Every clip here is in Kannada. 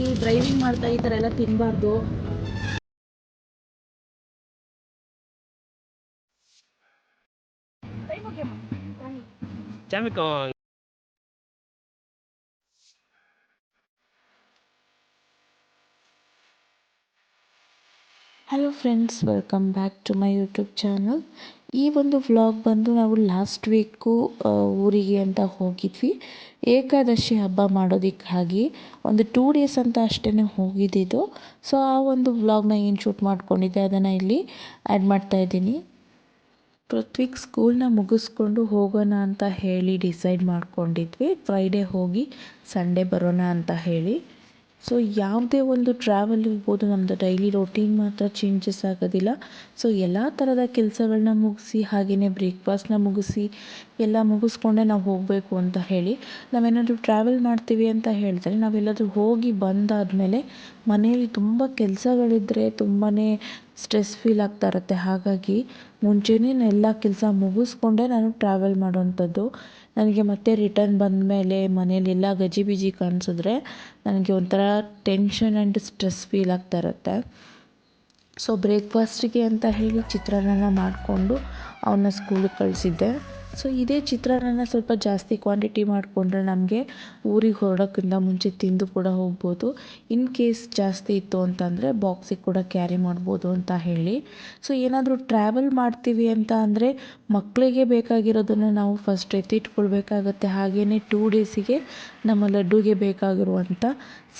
ಸಿ ಡ್ರೈವಿಂಗ್ ಮಾಡ್ತಾ ಈ ಥರ ಎಲ್ಲ ತಿನ್ನಬಾರ್ದು hello friends welcome back to my YouTube channel ಈ ಒಂದು ವ್ಲಾಗ್ ಬಂದು ನಾವು ಲಾಸ್ಟ್ ವೀಕು ಊರಿಗೆ ಅಂತ ಹೋಗಿದ್ವಿ. ಏಕಾದಶಿ ಹಬ್ಬ ಮಾಡೋದಕ್ಕಾಗಿ ಒಂದು ಟೂ ಡೇಸ್ ಅಂತ ಅಷ್ಟೇ ಹೋಗಿದ್ದಿದ್ದು. ಸೊ ಆ ಒಂದು ವ್ಲಾಗ್ನ ಏನು ಶೂಟ್ ಮಾಡ್ಕೊಂಡಿದ್ದೆ ಅದನ್ನು ಇಲ್ಲಿ ಆ್ಯಡ್ ಮಾಡ್ತಾ ಇದ್ದೀನಿ. ಪೃಥ್ವಿಗ್ ಸ್ಕೂಲ್ನ ಮುಗಿಸ್ಕೊಂಡು ಹೋಗೋಣ ಅಂತ ಹೇಳಿ ಡಿಸೈಡ್ ಮಾಡ್ಕೊಂಡಿದ್ವಿ. ಫ್ರೈಡೇ ಹೋಗಿ ಸಂಡೇ ಬರೋಣ ಅಂತ ಹೇಳಿ. ಸೊ ಯಾವುದೇ ಒಂದು ಟ್ರಾವೆಲ್ ಇರ್ಬೋದು ನಮ್ಮದು ಡೈಲಿ ರೊಟೀನ್ ಮಾತ್ರ ಚೇಂಜಸ್ ಆಗೋದಿಲ್ಲ. ಸೊ ಎಲ್ಲ ಥರದ ಕೆಲಸಗಳನ್ನ ಮುಗಿಸಿ ಹಾಗೆಯೇ ಬ್ರೇಕ್ಫಾಸ್ಟ್ನ ಮುಗಿಸಿ, ಎಲ್ಲ ಮುಗಿಸ್ಕೊಂಡೆ ನಾವು ಹೋಗಬೇಕು ಅಂತ ಹೇಳಿ, ನಾವೇನಾದರೂ ಟ್ರಾವೆಲ್ ಮಾಡ್ತೀವಿ ಅಂತ ಹೇಳಿದ್ರೆ, ನಾವೆಲ್ಲಾದರೂ ಹೋಗಿ ಬಂದಾದಮೇಲೆ ಮನೆಯಲ್ಲಿ ತುಂಬ ಕೆಲಸಗಳಿದ್ರೆ ತುಂಬಾ ಸ್ಟ್ರೆಸ್ ಫೀಲ್ ಆಗ್ತಾ ಇರುತ್ತೆ. ಹಾಗಾಗಿ ಮುಂಚೆಯೇ ಎಲ್ಲ ಕೆಲಸ ಮುಗಿಸ್ಕೊಂಡೆ ನಾನು ಟ್ರಾವೆಲ್ ಮಾಡೋವಂಥದ್ದು. ನನಗೆ ಮತ್ತೆ ರಿಟರ್ನ್ ಬಂದಮೇಲೆ ಮನೇಲಿ ಎಲ್ಲ ಗಜಿಬಿಜಿ ಕಾಣಿಸಿದ್ರೆ ನನಗೆ ಒಂಥರ ಟೆನ್ಷನ್ ಆ್ಯಂಡ್ ಸ್ಟ್ರೆಸ್ ಫೀಲ್ ಆಗ್ತಾ ಇರುತ್ತೆ. ಸೊ ಬ್ರೇಕ್ಫಾಸ್ಟಿಗೆ ಅಂತ ಹೇಳಿ ಚಿತ್ರಾನ್ನ ಮಾಡಿಕೊಂಡು ಅವನ್ನ ಸ್ಕೂಲಿಗೆ ಕಳಿಸಿದ್ದೆ. ಸೊ ಇದೇ ಚಿತ್ರಾನ್ನನ ಸ್ವಲ್ಪ ಜಾಸ್ತಿ ಕ್ವಾಂಟಿಟಿ ಮಾಡಿಕೊಂಡ್ರೆ ನಮಗೆ ಊರಿಗೆ ಹೊರಡೋಕ್ಕಿಂತ ಮುಂಚೆ ತಿಂದು ಕೂಡ ಹೋಗ್ಬೋದು. ಇನ್ ಕೇಸ್ ಜಾಸ್ತಿ ಇತ್ತು ಅಂತಂದರೆ ಬಾಕ್ಸಿಗೆ ಕೂಡ ಕ್ಯಾರಿ ಮಾಡ್ಬೋದು ಅಂತ ಹೇಳಿ. ಸೊ ಏನಾದರೂ ಟ್ರಾವೆಲ್ ಮಾಡ್ತೀವಿ ಅಂತ ಅಂದರೆ ಮಕ್ಕಳಿಗೆ ಬೇಕಾಗಿರೋದನ್ನು ನಾವು ಫಸ್ಟ್ ಎತ್ತಿಟ್ಕೊಳ್ಬೇಕಾಗತ್ತೆ ಹಾಗೆಯೇ ಟೂ ಡೇಸಿಗೆ ನಮ್ಮ ಲಡ್ಡುಗೆ ಬೇಕಾಗಿರುವಂಥ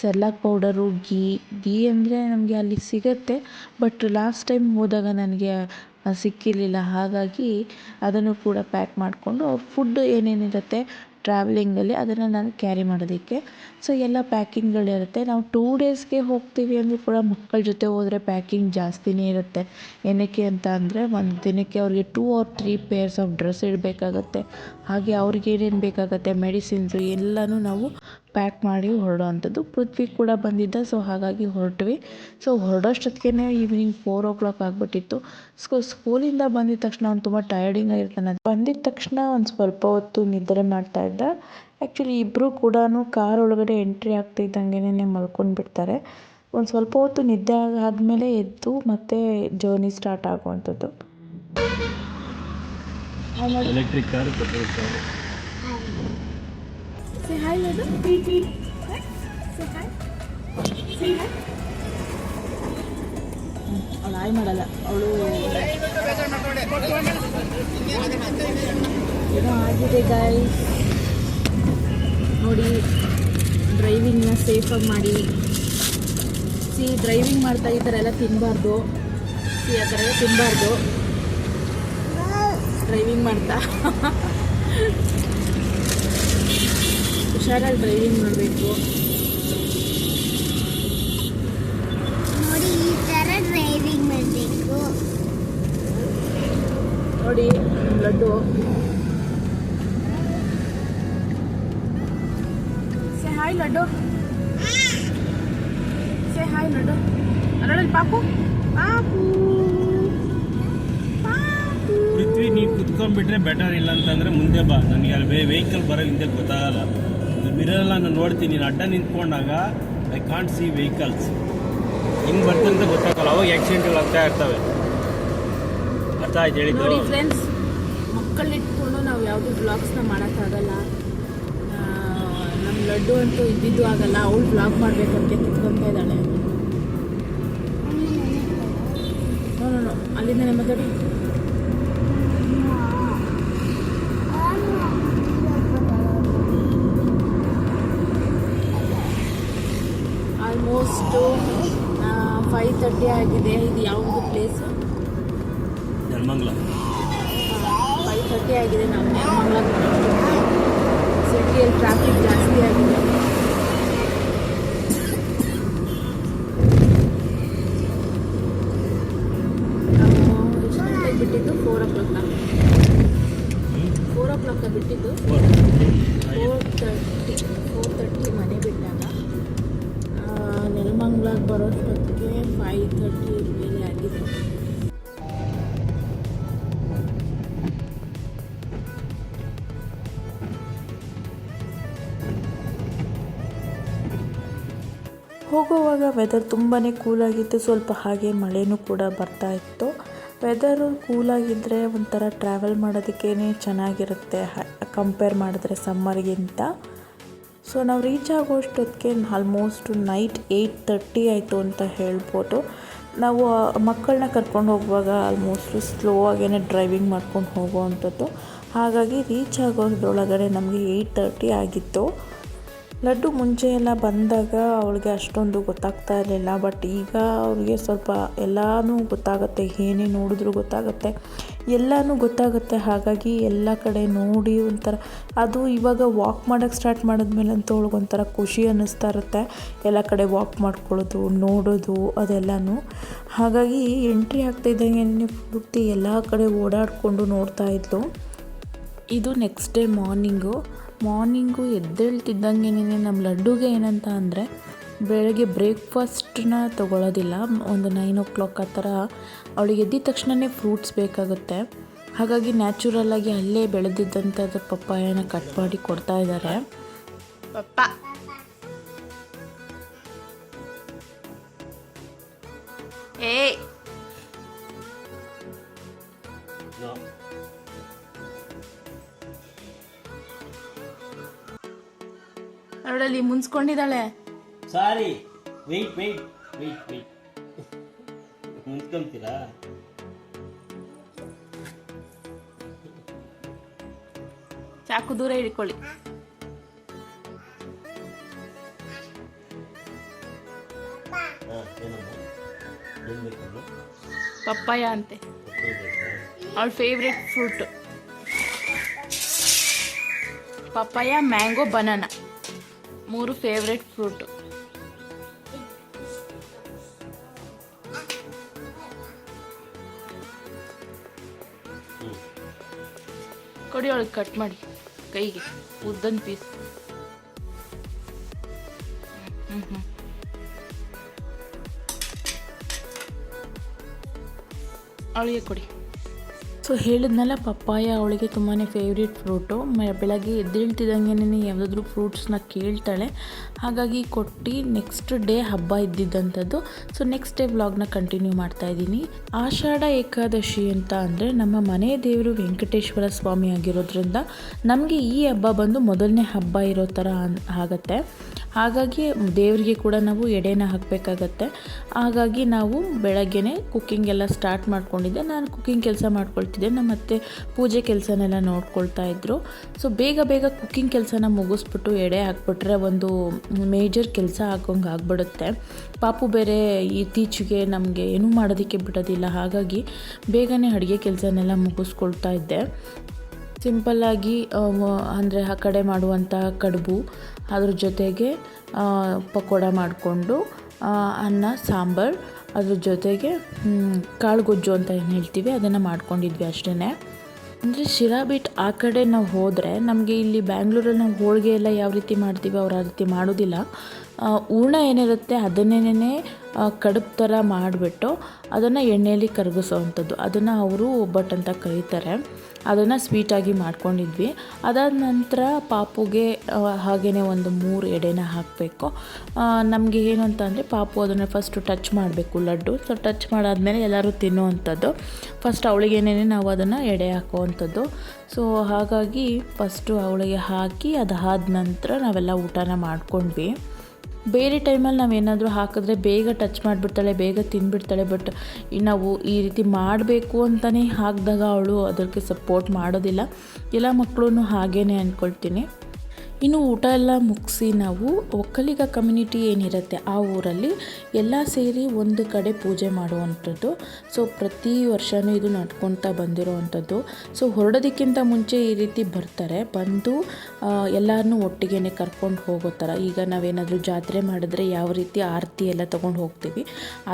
ಸೆರ್ಲಾಕ್ ಪೌಡರು ಗೀ ಗೀ ಅಂದರೆ ನಮಗೆ ಅಲ್ಲಿ ಸಿಗುತ್ತೆ. ಬಟ್ ಲಾಸ್ಟ್ ಟೈಮ್ ಹೋದಾಗ ನನಗೆ ಸಿಕ್ಕಿರಲಿಲ್ಲ. ಹಾಗಾಗಿ ಅದನ್ನು ಕೂಡ ಪ್ಯಾಕ್ ಮಾಡಿಕೊಂಡು ಫುಡ್ ಏನೇನಿರುತ್ತೆ ಟ್ರಾವೆಲಿಂಗಲ್ಲಿ ಅದನ್ನು ನಾನು ಕ್ಯಾರಿ ಮಾಡೋದಕ್ಕೆ. ಸೊ ಎಲ್ಲ ಪ್ಯಾಕಿಂಗ್ಗಳಿರುತ್ತೆ ನಾವು ಟೂ ಡೇಸ್ಗೆ ಹೋಗ್ತೀವಿ ಅಂದರೂ ಕೂಡ ಮಕ್ಕಳ ಜೊತೆ ಹೋದರೆ ಪ್ಯಾಕಿಂಗ್ ಜಾಸ್ತಿನೇ ಇರುತ್ತೆ. ಏನಕ್ಕೆ ಅಂತ ಅಂದರೆ ಒಂದು ದಿನಕ್ಕೆ ಅವ್ರಿಗೆ two or three pairs of dress ಇಡಬೇಕಾಗತ್ತೆ. ಹಾಗೆ ಅವ್ರಿಗೆ ಏನೇನು ಬೇಕಾಗುತ್ತೆ ಮೆಡಿಸಿನ್ಸು ಎಲ್ಲನೂ ನಾವು ಪ್ಯಾಕ್ ಮಾಡಿ ಹೊರಡುವಂಥದ್ದು. ಪೃಥ್ವಿ ಕೂಡ ಬಂದಿದ್ದ ಸೊ ಹಾಗಾಗಿ ಹೊರಟ್ವಿ. ಸೊ ಹೊರಡೋಷ್ಟೊತ್ತಿಗೆ ಈವ್ನಿಂಗ್ ಫೋರ್ ಓ ಕ್ಲಾಕ್ ಆಗಿಬಿಟ್ಟಿತ್ತು ಸೊ ಸ್ಕೂಲಿಂದ ಬಂದಿದ ತಕ್ಷಣ ಅವ್ನು ತುಂಬ ಟಯರ್ಡಿಂಗ್ ಆಗಿರ್ತಾನೆ. ಬಂದಿದ ತಕ್ಷಣ ಒಂದು ಸ್ವಲ್ಪ ಹೊತ್ತು ನಿದ್ರೆ ಮಾಡ್ತಾ ಇದ್ದ. ಆ್ಯಕ್ಚುಲಿ ಇಬ್ಬರು ಕೂಡ ಕಾರ್ ಒಳಗಡೆ ಎಂಟ್ರಿ ಆಗ್ತಿದ್ದಂಗೆನೇ ಮಲ್ಕೊಂಡು ಬಿಡ್ತಾರೆ. ಒಂದು ಸ್ವಲ್ಪ ಹೊತ್ತು ನಿದ್ದೆ ಆದಮೇಲೆ ಎದ್ದು ಮತ್ತೆ ಜರ್ನಿ ಸ್ಟಾರ್ಟ್ ಆಗುವಂಥದ್ದು. Electric car. Say hi, Ladu. Say hi. Say hi. ಅವಳು ಹಾಯ್ ಮಾಡಲ್ಲ ಅವಳು ಏನೋ ಆಗಿದೆ ಗಾಯ್ಸ್ ನೋಡಿ ಡ್ರೈವಿಂಗ್ನ ಸೇಫಾಗಿ ಮಾಡಿ ಸಿ ಡ್ರೈವಿಂಗ್ ಮಾಡ್ತಾ ಈ ಥರ ಎಲ್ಲ ತಿನ್ನಬಾರ್ದು ಸಿ ಆ ಥರ ಎಲ್ಲ ತಿನ್ನಬಾರ್ದು ಡ್ರೈವಿಂಗ್ ಮಾಡ್ತಾ ಹುಷಾರಾಗಿ ಡ್ರೈವಿಂಗ್ ಮಾಡಬೇಕು. ನೋಡಿ ಈ ತರ ಡ್ರೈವಿಂಗ್ ಮಾಡಬೇಕು. ನೋಡಿ Laddu. Say hi Laddu. Say hi Laddu. ಅದ್ರಲ್ಲಿ ಪಾಪು? ಪಾಪು. ಪಾಪು. ಪೃಥ್ವಿ ನೀವು ಕುತ್ಕೊಂಡ್ಬಿಟ್ರೆ ಬೆಟರ್ ಇಲ್ಲ ಅಂತಂದ್ರೆ ಮುಂದೆ ಬಾ. ನನಗೆ ಅಲ್ಲಿ ವೆಹಿಕಲ್ ಬರೋ ಹಿಂದೆ ಗೊತ್ತಾಗಲ್ಲ. ಮಿರಲ್ಲ ನಾನು ನೋಡ್ತೀನಿ. ನೀನು ಅಡ್ಡ ನಿಂತ್ಕೊಂಡಾಗ ಐ ಕಾಂಟ್ ಸಿ ವೆಹಿಕಲ್ಸ್ ಹಿಂಗೆ ಬರ್ತಂತ ಗೊತ್ತಾಗಲ್ಲ. ಅವಾಗ ಆಕ್ಸಿಡೆಂಟ್ಗಳು ಆಗ್ತಾ ಇರ್ತವೆ. ಅರ್ಥ ಆಯ್ತು ಹೇಳಿ ನೋಡಿ ಫ್ರೆಂಡ್ಸ್ ಮಕ್ಕಳಿಟ್ಕೊಂಡು ನಾವು ಯಾವುದೂ ಬ್ಲಾಗ್ಸ್ನ ಮಾಡೋಕ್ಕಾಗಲ್ಲ. ನಮ್ಮ ಲಡ್ಡು ಅಂತೂ ಇದ್ದಿದ್ದು ಆಗಲ್ಲ. ಅವಳು ಬ್ಲಾಗ್ ಅಂತ ಕುತ್ಕೊತಾ ಇದ್ದಾಳೆ. ನೋ ನೋ ನೋ ಅಲ್ಲಿಂದನೇ ಮಾತಾಡಿ ಆಲ್ಮೋಸ್ಟು ಫೈವ್ ತರ್ಟಿ ಆಗಿದೆ. ಇದು ಯಾವುದು ಪ್ಲೇಸು ನೆಲಮಂಗ್ಲ ಫೈವ್ ತರ್ಟಿ ಆಗಿದೆ. ನಾವು ನೆಲಮಂಗ್ಲ ಸಿಟಿಯಲ್ಲಿ ಟ್ರಾಫಿಕ್ ಜಾಸ್ತಿ ಆಗಿದೆ. ಬರೋಷ್ಟೊತ್ತಿಗೆ ಫೈವ್ ತರ್ಟಿ ಆಗಿದೆ. ಹೋಗುವಾಗ ವೆದರ್ ತುಂಬಾ ಕೂಲಾಗಿತ್ತು ಸ್ವಲ್ಪ ಹಾಗೆ ಮಳೆನೂ ಕೂಡ ಬರ್ತಾ ಇತ್ತು. ವೆದರು ಕೂಲಾಗಿದ್ದರೆ ಒಂಥರ ಟ್ರಾವೆಲ್ ಮಾಡೋದಕ್ಕೇ ಚೆನ್ನಾಗಿರುತ್ತೆ ಕಂಪೇರ್ ಮಾಡಿದ್ರೆ ಸಮ್ಮರ್ಗಿಂತ ಸೊ ನಾವು ರೀಚ್ ಆಗೋಷ್ಟೊತ್ತಿಗೆ ಆಲ್ಮೋಸ್ಟ್ ನೈಟ್ ಏಯ್ಟ್ ತರ್ಟಿ ಆಯಿತು ಅಂತ ಹೇಳ್ಬೋದು. ನಾವು ಮಕ್ಕಳನ್ನ ಕರ್ಕೊಂಡು ಹೋಗುವಾಗ ಆಲ್ಮೋಸ್ಟ್ ಸ್ಲೋ ಆಗೇ ಡ್ರೈವಿಂಗ್ ಮಾಡ್ಕೊಂಡು ಹೋಗುವಂಥದ್ದು ಹಾಗಾಗಿ ರೀಚ್ ಆಗೋದ್ರೊಳಗಡೆ ನಮಗೆ ಏಯ್ಟ್ ತರ್ಟಿ ಆಗಿತ್ತು. ಲಡ್ಡು ಮುಂಚೆ ಎಲ್ಲ ಬಂದಾಗ ಅವಳಿಗೆ ಅಷ್ಟೊಂದು ಗೊತ್ತಾಗ್ತಾ ಇರಲಿಲ್ಲ ಬಟ್ ಈಗ ಅವ್ರಿಗೆ ಸ್ವಲ್ಪ ಎಲ್ಲನೂ ಗೊತ್ತಾಗುತ್ತೆ ಏನೇ ನೋಡಿದ್ರೂ ಗೊತ್ತಾಗುತ್ತೆ. ಎಲ್ಲನೂ ಗೊತ್ತಾಗುತ್ತೆ. ಹಾಗಾಗಿ ಎಲ್ಲ ಕಡೆ ನೋಡಿ ಒಂಥರ, ಅದು ಇವಾಗ ವಾಕ್ ಮಾಡೋಕ್ಕೆ ಸ್ಟಾರ್ಟ್ ಮಾಡಿದ್ಮೇಲಂತೂ ಒಂಥರ ಖುಷಿ ಅನ್ನಿಸ್ತಾ ಇರುತ್ತೆ. ಎಲ್ಲ ಕಡೆ ವಾಕ್ ಮಾಡ್ಕೊಳ್ಳೋದು, ನೋಡೋದು, ಅದೆಲ್ಲನೂ. ಹಾಗಾಗಿ ಎಂಟ್ರಿ ಆಗ್ತಾ ಇದ್ದಂಗೆ ಪೂರ್ತಿ ಎಲ್ಲ ಕಡೆ ಓಡಾಡಿಕೊಂಡು ನೋಡ್ತಾ ಇದ್ಲು. ಇದು ನೆಕ್ಸ್ಟ್ ಡೇ ಮಾರ್ನಿಂಗು ಮಾರ್ನಿಂಗು ಎದ್ದೇಳ್ತಿದ್ದಂಗೆ ನಮ್ಮ ಲಡ್ಡುಗೆ ಏನಂತ ಅಂದರೆ ಬೆಳಗ್ಗೆ ಬ್ರೇಕ್ಫಾಸ್ಟನ್ನ ತೊಗೊಳೋದಿಲ್ಲ. ಒಂದು ನೈನ್ ಓ ಕ್ಲಾಕ್ ಆ ಥರ ಅವಳಿಗೆ ಎದ್ದಿದ ತಕ್ಷಣವೇ ಫ್ರೂಟ್ಸ್ ಬೇಕಾಗುತ್ತೆ. ಹಾಗಾಗಿ ನ್ಯಾಚುರಲ್ಲಾಗಿ ಅಲ್ಲೇ ಬೆಳೆದಿದ್ದಂಥದ್ದು ಪಪ್ಪಾಯನ ಕಟ್ ಮಾಡಿ ಕೊಡ್ತಾ ಇದ್ದಾರೆ ಪಪ್ಪ. ಏ ಅವಳಲ್ಲಿ ಮುನ್ಸ್ಕೊಂಡಿದ್ದಾಳೆ. Sorry wait wait wait wait ಮುಂದ್ಕೊಂತೀರಾ? ಚಾಕು ದೂರ ಹಿಡ್ಕೊಳ್ಳಿ. ಹಾಂ ಏನಮ್ಮ? ಏನು ಬೇಕಮ್ಮ? ಪಪ್ಪಾಯ ಅಂತೆ. ಪಪ್ಪಾಯ ಬೇಕಾ ಅವಳ favourite fruit papaya mango banana ಮೂರು ಫೇವ್ರೆಟ್ ಫ್ರೂಟು ಕೊಡಿ ಅವಳಿಗೆ ಕಟ್ ಮಾಡಿ. ಕೈಗೆ ಉದ್ದನ್ ಪೀಸ್ ಹ್ಞೂ ಹ್ಞೂ ಅವಳಿಗೆ ಕೊಡಿ. ಸೊ ಹೇಳಿದ್ನಲ್ಲ, ಪಪ್ಪಾಯ ಅವಳಿಗೆ ತುಂಬಾ ಫೇವ್ರೇಟ್ ಫ್ರೂಟು ಬೆಳಗ್ಗೆ ಎದ್ದೇಳ್ತಿದ್ದಂಗೆ ಯಾವುದಾದ್ರೂ ಫ್ರೂಟ್ಸ್ನ ಕೇಳ್ತಾಳೆ. ಹಾಗಾಗಿ ಕೊಟ್ಟು ನೆಕ್ಸ್ಟ್ ಡೇ ಹಬ್ಬ ಇದ್ದಿದ್ದಂಥದ್ದು. ಸೊ ನೆಕ್ಸ್ಟ್ ಡೇ ವ್ಲಾಗ್ನ ಕಂಟಿನ್ಯೂ ಮಾಡ್ತಾ ಇದ್ದೀನಿ. ಆಷಾಢ ಏಕಾದಶಿ ಅಂತ ಅಂದರೆ ನಮ್ಮ ಮನೆ ದೇವರು ವೆಂಕಟೇಶ್ವರ ಸ್ವಾಮಿ ಆಗಿರೋದ್ರಿಂದ ನಮಗೆ ಈ ಹಬ್ಬ ಬಂದು ಮೊದಲನೇ ಹಬ್ಬ ಇರೋ ಥರ ಆಗತ್ತೆ. ಹಾಗಾಗಿ ದೇವರಿಗೆ ಕೂಡ ನಾವು ಎಡೆನ ಹಾಕಬೇಕಾಗತ್ತೆ. ಹಾಗಾಗಿ ನಾವು ಬೆಳಗ್ಗೆನೇ ಕುಕ್ಕಿಂಗ್ ಎಲ್ಲ ಸ್ಟಾರ್ಟ್ ಮಾಡ್ಕೊಂಡಿದ್ದೆ. ನಾನು ಕುಕ್ಕಿಂಗ್ ಕೆಲಸ ಮಾಡ್ಕೊಳ್ತಿದ್ದೆ. ನಮ್ಮ ಅತ್ತೆ ಪೂಜೆ ಕೆಲಸನೆಲ್ಲ ನೋಡ್ಕೊಳ್ತಾ ಇದ್ದರು ಸೊ ಬೇಗ ಬೇಗ ಕುಕ್ಕಿಂಗ್ ಕೆಲಸನ ಮುಗಿಸ್ಬಿಟ್ಟು ಎಡೆ ಹಾಕ್ಬಿಟ್ರೆ ಒಂದು ಮೇಜರ್ ಕೆಲಸ ಹಾಕೋಂಗೆ ಆಗ್ಬಿಡುತ್ತೆ. ಪಾಪು ಬೇರೆ ಇತ್ತೀಚೆಗೆ ನಮಗೆ ಏನೂ ಮಾಡೋದಕ್ಕೆ ಬಿಡೋದಿಲ್ಲ. ಹಾಗಾಗಿ ಬೇಗನೆ ಅಡುಗೆ ಕೆಲಸನೆಲ್ಲ ಮುಗಿಸ್ಕೊಳ್ತಾ ಇದ್ದೆ. ಸಿಂಪಲ್ಲಾಗಿ ಅಂದರೆ ಆ ಕಡೆ ಮಾಡುವಂಥ ಕಡುಬು. ಅದ್ರ ಜೊತೆಗೆ ಪಕೋಡ ಮಾಡಿಕೊಂಡು ಅನ್ನ, ಸಾಂಬಾರು. ಅದ್ರ ಜೊತೆಗೆ ಕಾಳು ಗೊಜ್ಜು ಅಂತ ಏನು ಹೇಳ್ತೀವಿ, ಅದನ್ನು ಮಾಡ್ಕೊಂಡಿದ್ವಿ ಅಷ್ಟೇ ಅಂದರೆ ಶಿರಾ ಬಿಟ್ಟು ಆ ಕಡೆ ನಾವು ಹೋದರೆ, ನಮಗೆ ಇಲ್ಲಿ ಬ್ಯಾಂಗ್ಳೂರಲ್ಲಿ ನಾವು ಹೋಳಿಗೆ ಎಲ್ಲ ಯಾವ ರೀತಿ ಮಾಡ್ತೀವಿ ಅವ್ರು ಆ ರೀತಿ ಮಾಡೋದಿಲ್ಲ. ಹೂರ್ಣ ಏನಿರುತ್ತೆ ಅದನ್ನೇನೇ ಕಡುಬು ಥರ ಮಾಡಿಬಿಟ್ಟು ಅದನ್ನು ಎಣ್ಣೆಯಲ್ಲಿ ಕರಗಿಸೋವಂಥದ್ದು ಅದನ್ನು ಅವರು ಒಬ್ಬಟ್ಟು ಅಂತ ಕರೀತಾರೆ. ಅದನ್ನು ಸ್ವೀಟಾಗಿ ಮಾಡ್ಕೊಂಡಿದ್ವಿ. ಅದಾದ ನಂತರ ಪಾಪುಗೆ ಹಾಗೆಯೇ ಒಂದು ಮೂರು ಎಡೆನ ಹಾಕಬೇಕು. ನಮಗೆ ಏನು ಅಂತ ಅಂದರೆ ಪಾಪು ಅದನ್ನು ಫಸ್ಟು ಟಚ್ ಮಾಡಬೇಕು ಲಡ್ಡು. ಸೊ ಟಚ್ ಮಾಡಾದಮೇಲೆ ಎಲ್ಲರೂ ತಿನ್ನುವಂಥದ್ದು. ಫಸ್ಟ್ ಅವಳಿಗೇನೇ ನಾವು ಅದನ್ನು ಎಡೆ ಹಾಕುವಂಥದ್ದು. ಸೊ ಹಾಗಾಗಿ ಫಸ್ಟು ಅವಳಿಗೆ ಹಾಕಿ ಅದಾದ ನಂತರ ನಾವೆಲ್ಲ ಊಟನ ಮಾಡ್ಕೊಂಡ್ವಿ. ಬೇರೆ ಟೈಮಲ್ಲಿ ನಾವೇನಾದರೂ ಹಾಕಿದ್ರೆ ಬೇಗ ಟಚ್ ಮಾಡಿಬಿಡ್ತಾಳೆ, ಬೇಗ ತಿಂದ್ಬಿಡ್ತಾಳೆ ಬಟ್ ನಾವು ಈ ರೀತಿ ಮಾಡಬೇಕು ಅಂತಲೇ ಹಾಕಿದಾಗ ಅವಳು ಅದಕ್ಕೆ ಸಪೋರ್ಟ್ ಮಾಡೋದಿಲ್ಲ. ಎಲ್ಲ ಮಕ್ಕಳು ಹಾಗೇ ಅಂದ್ಕೊಳ್ತೀನಿ ಇನ್ನು ಊಟ ಎಲ್ಲ ಮುಗಿಸಿ ನಾವು ಒಕ್ಕಲಿಗ ಕಮ್ಯುನಿಟಿ ಏನಿರುತ್ತೆ ಆ ಊರಲ್ಲಿ ಎಲ್ಲ ಸೇರಿ ಒಂದು ಕಡೆ ಪೂಜೆ ಮಾಡುವಂಥದ್ದು. ಸೊ ಪ್ರತಿ ವರ್ಷವೂ ಇದು ನಡ್ಕೊತಾ ಬಂದಿರೋವಂಥದ್ದು. ಸೊ ಹೊರಡೋದಕ್ಕಿಂತ ಮುಂಚೆ ಈ ರೀತಿ ಬರ್ತಾರೆ. ಬಂದು ಎಲ್ಲರನ್ನೂ ಒಟ್ಟಿಗೆ ಕರ್ಕೊಂಡು ಹೋಗೋ ಥರ. ಈಗ ನಾವೇನಾದರೂ ಜಾತ್ರೆ ಮಾಡಿದ್ರೆ ಯಾವ ರೀತಿ ಆರತಿ ಎಲ್ಲ ತೊಗೊಂಡು ಹೋಗ್ತೀವಿ,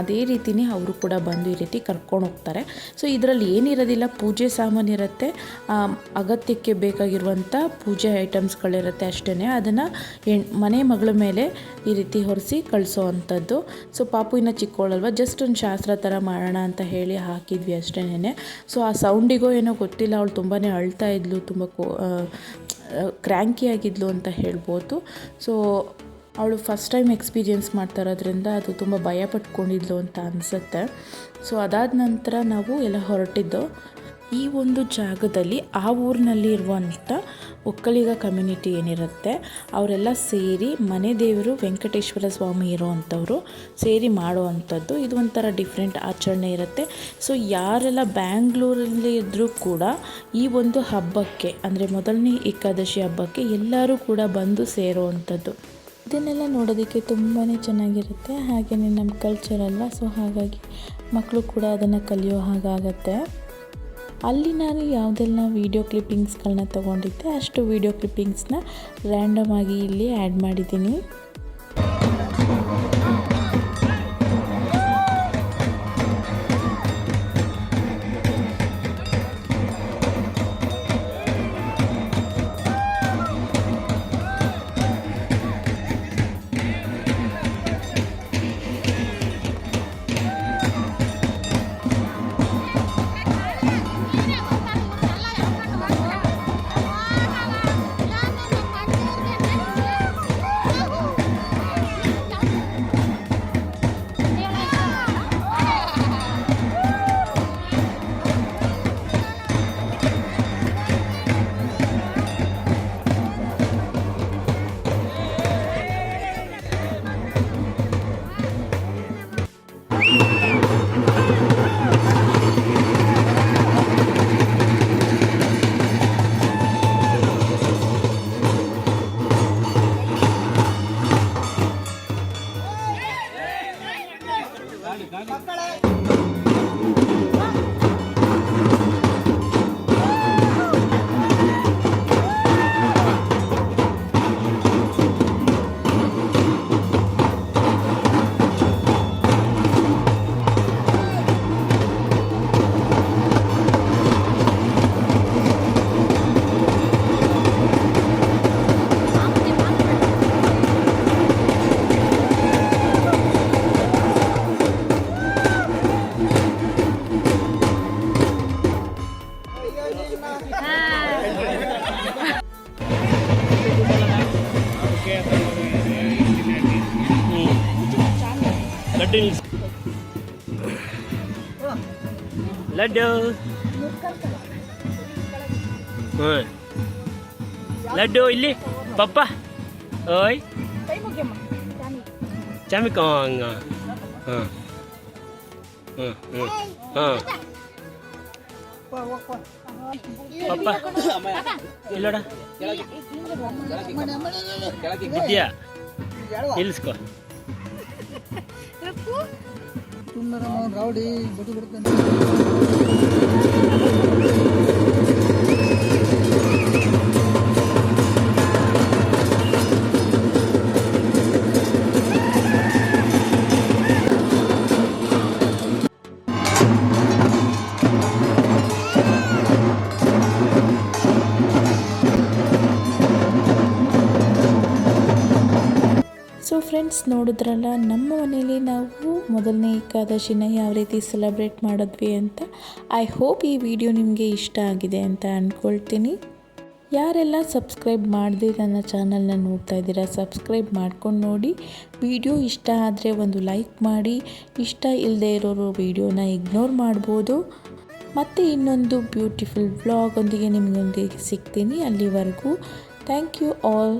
ಅದೇ ರೀತಿಯೇ ಅವರು ಕೂಡ ಬಂದು ಈ ರೀತಿ ಕರ್ಕೊಂಡು ಹೋಗ್ತಾರೆ. ಸೊ ಇದರಲ್ಲಿ ಏನಿರೋದಿಲ್ಲ, ಪೂಜೆ ಸಾಮಾನು ಇರುತ್ತೆ. ಅಗತ್ಯಕ್ಕೆ ಬೇಕಾಗಿರುವಂಥ ಪೂಜೆ ಐಟಮ್ಸ್ಗಳಿರುತ್ತೆ ಅಷ್ಟೇ ಅದನ್ನು ಹೆಣ್ ಮನೆ ಮಗಳ ಮೇಲೆ ಈ ರೀತಿ ಹೊರಿಸಿ ಕಳಿಸೋ ಅಂಥದ್ದು. ಸೊ, ಪಾಪು ಇನ್ನು ಚಿಕ್ಕೋಳಲ್ವ? ಜಸ್ಟ್ ಒಂದು ಶಾಸ್ತ್ರ ಥರ ಮಾಡೋಣ ಅಂತ ಹೇಳಿ ಹಾಕಿದ್ವಿ ಅಷ್ಟೇನೆ ಸೊ, ಆ ಸೌಂಡಿಗೋ ಏನೋ ಗೊತ್ತಿಲ್ಲ, ಅವಳು ತುಂಬಾ ಅಳ್ತಾ ಇದ್ಲು, ತುಂಬ ಕೋ ಕ್ರ್ಯಾಂಕಿ ಆಗಿದ್ಲು ಅಂತ ಹೇಳ್ಬೋದು. ಸೊ, ಅವಳು ಫಸ್ಟ್ ಟೈಮ್ ಎಕ್ಸ್ಪೀರಿಯೆನ್ಸ್ ಮಾಡ್ತಾ ಇರೋದ್ರಿಂದ ಅದು ತುಂಬ ಭಯ ಪಟ್ಕೊಂಡಿದ್ಲು ಅಂತ ಅನಿಸುತ್ತೆ. ಸೊ, ಅದಾದ ನಂತರ ನಾವು ಎಲ್ಲ ಹೊರಟಿದ್ದು ಈ ಒಂದು ಜಾಗದಲ್ಲಿ ಆ ಊರಿನಲ್ಲಿ ಇರುವಂಥ ಒಕ್ಕಲಿಗ ಕಮ್ಯುನಿಟಿ ಏನಿರುತ್ತೆ, ಅವರೆಲ್ಲ ಸೇರಿ ಮನೆ ದೇವರು ವೆಂಕಟೇಶ್ವರ ಸ್ವಾಮಿ ಇರೋವಂಥವ್ರು ಸೇರಿ ಮಾಡುವಂಥದ್ದು. ಇದು ಒಂಥರ ಡಿಫ್ರೆಂಟ್ ಆಚರಣೆ ಇರುತ್ತೆ. ಸೊ ಯಾರೆಲ್ಲ ಬ್ಯಾಂಗ್ಳೂರಲ್ಲಿ ಇದ್ದರೂ ಕೂಡ ಈ ಒಂದು ಹಬ್ಬಕ್ಕೆ, ಅಂದರೆ ಮೊದಲನೇ ಏಕಾದಶಿ ಹಬ್ಬಕ್ಕೆ ಎಲ್ಲರೂ ಕೂಡ ಬಂದು ಸೇರುವಂಥದ್ದು. ಇದನ್ನೆಲ್ಲ ನೋಡೋದಕ್ಕೆ ತುಂಬಾ ಚೆನ್ನಾಗಿರುತ್ತೆ. ಹಾಗೆಯೇ ನಮ್ಮ ಕಲ್ಚರ್ ಅಲ್ಲ ಸೊ ಹಾಗಾಗಿ ಮಕ್ಕಳು ಕೂಡ ಅದನ್ನು ಕಲಿಯೋ ಹಾಗಾಗತ್ತೆ. ಅಲ್ಲಿ ನಾನು ಯಾವುದೆಲ್ಲ ವೀಡಿಯೋ ಕ್ಲಿಪ್ಪಿಂಗ್ಸ್ಗಳನ್ನ ತೊಗೊಂಡಿದ್ದೆ ಅಷ್ಟು ವೀಡಿಯೋ ಕ್ಲಿಪ್ಪಿಂಗ್ಸ್ನ ರ್ಯಾಂಡಮ್ ಆಗಿ ಇಲ್ಲಿ ಆ್ಯಡ್ ಮಾಡಿದ್ದೀನಿ. ಲಡ್ಡು ಹ್ಞೂ. ಲಡ್ಡು ಇಲ್ಲಿ ಪಪ್ಪ. ಓಯ್. ಚಮಿಕ ಹಂಗ. ಹಾಂ ಹಾಂ ಹ್ಞೂ. ಹಾಂ ಪಪ್ಪ. ಇಲ್ಲೋಡ. ವಿದ್ಯಾ ನಿಲ್ಲಿಸ್ಕೊ ಸೊ ಫ್ರೆಂಡ್ಸ್ ನೋಡಿದ್ರಲ್ಲ ನಮ್ಮ ಮನೇಲಿ ನಾವು ಮೊದಲನೇ ಏಕಾದಶಿನ ಯಾವ ರೀತಿ ಸೆಲೆಬ್ರೇಟ್ ಮಾಡಿದ್ವಿ ಅಂತ ಐ ಹೋಪ್ ಈ ವಿಡಿಯೋ ನಿಮಗೆ ಇಷ್ಟ ಆಗಿದೆ ಅಂತ ಅಂದ್ಕೊಳ್ತೀನಿ. ಯಾರೆಲ್ಲ ಸಬ್ಸ್ಕ್ರೈಬ್ ಮಾಡದೆ ನನ್ನ ಚಾನಲ್ನ ನೋಡ್ತಾ ಇದ್ದೀರಾ, ಸಬ್ಸ್ಕ್ರೈಬ್ ಮಾಡ್ಕೊಂಡು ನೋಡಿ. ವಿಡಿಯೋ ಇಷ್ಟ ಆದರೆ ಒಂದು ಲೈಕ್ ಮಾಡಿ. ಇಷ್ಟ ಇಲ್ಲದೆ ಇರೋರು ವಿಡಿಯೋನ ಇಗ್ನೋರ್ ಮಾಡ್ಬೋದು. ಮತ್ತು ಇನ್ನೊಂದು ಬ್ಯೂಟಿಫುಲ್ ವ್ಲಾಗೊಂದಿಗೆ ನಿಮಗೊಂದಿಗೆ ಸಿಗ್ತೀನಿ ಅಲ್ಲಿವರೆಗೂ. Thank you all.